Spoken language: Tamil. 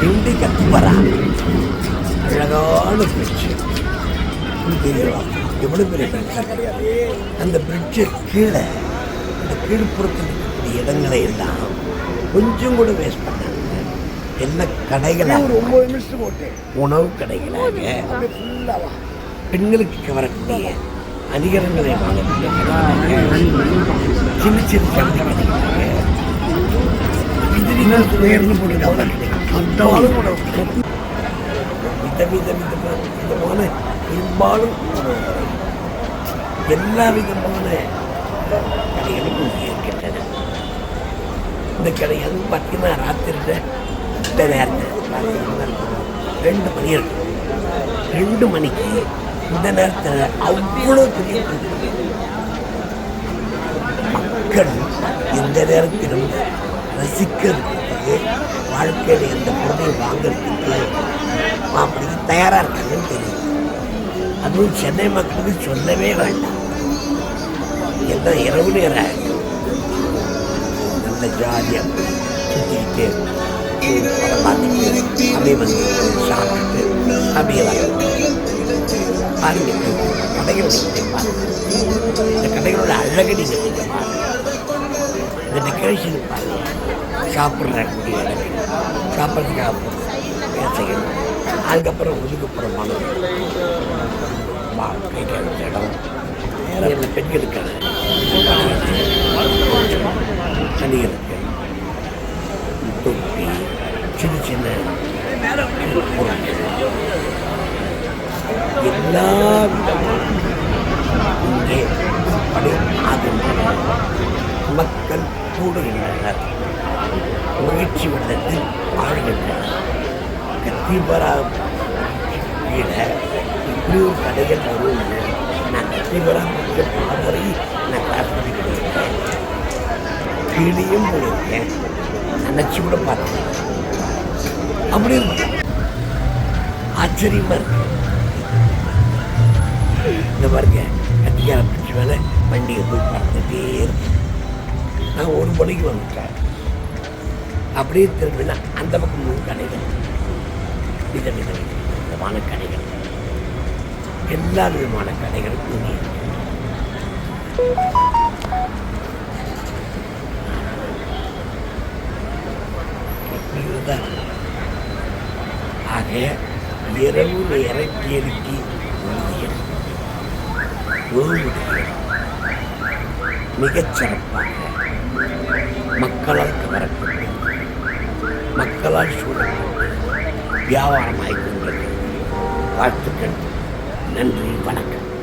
கிண்டி கத்துப்பறா அழகான பிரிட்ஜ் தெரியுமா எவ்வளவு பெரிய பிரிட்ஜ் அந்த பிரிட்ஜு கீழே இந்த கீழ்ப்புறத்தில் இருக்கக்கூடிய இடங்களை எல்லாம் கொஞ்சம் கூட வேஸ்ட் பண்ணாங்க என்ன கடைகளாக ஒரு ஒன்பது நிமிஷம் போட்டு உணவு கடைகளாக பெண்களுக்கு கவரக்கூடிய அணிகலன்களை வாங்கக்கூடிய சின்ன சின்ன கடைகளாக இது உயர்ந்து போட்டு கவலை வித வித விதமான விதமான பெரும்பாலும் எல்லா விதமான கடைகளும் இருக்கின்றன இந்த கடை அதுவும் பார்த்தீங்கன்னா ராத்திரியில் இந்த நேரத்தில் பார்த்தீங்கன்னா ரெண்டு மணி இருக்கும் ரெண்டு மணிக்கு இந்த நேரத்தில் அவ்வளோ பெரிய கூட்டம். மக்கள் எந்த நேரத்திலும் ரசிக்கிறதுக்கு வாழ்க்கையில் எந்த பொருளை வாங்குறதுக்கு அப்படி தயாராக இருக்காங்கன்னு தெரியும் அதுவும் சென்னை மக்களுக்கு சொல்லவே வேண்டாம். எந்த இரவு நேர நல்ல ஜாலியாக சுற்றிக்கிட்டு அதை பார்த்துட்டு அப்படியே வந்து சாப்பிட்டு அப்படியே வரணும் பாருங்க கடைகள் நீங்கள் இந்த கடைகளோட அழகடி நீங்கள் பாருங்கள் இந்த டெக்கரேஷன் பாருங்க. சாப்பிட்ற இடங்கள் சாப்பிட்றதுக்காக பேசைகள் அதுக்கப்புறம் ஒதுக்கப்புறம் மனம் இடம் வேற இந்த பெண்களுக்கான தனிகளுக்கு தொப்பி சின்ன சின்ன எல்லா விதமான முயற்சி மகிழ்ச்சி வெள்ளத்தில் ஆழ்கின்றனர் கத்திபரா கீழே இப்படி ஒரு கடைகள் வரும். நான் கத்திபரா கொஞ்சம் பாதுரை நான் கிளாஸ் பண்ணிக்கிட்டு இருக்கேன் கீழேயும் போயிருக்கேன். நினச்சி கூட பார்த்தேன் அப்படி இருக்கு. ஆச்சரியமாக இருக்கு. நான் ஒரு மணிக்கு வந்துட்டேன். அப்படியே திரும்பினா அந்த பக்கம் மூணு கடைகள். வித வித விதமான கடைகள். எல்லா விதமான கடைகளும் இங்கே இருக்கு. ஆக இரவு நேர கேளிக்கை ஊதியம் ஓய்வூதியம் மிகச் சிறப்பாக மக்களால் கவரப்பட்டு மக்களால் சூழப்பட்டு வியாபாரமாகிக் கொண்டிருக்கிறது வாழ்த்துக்கள். நன்றி. வணக்கம்.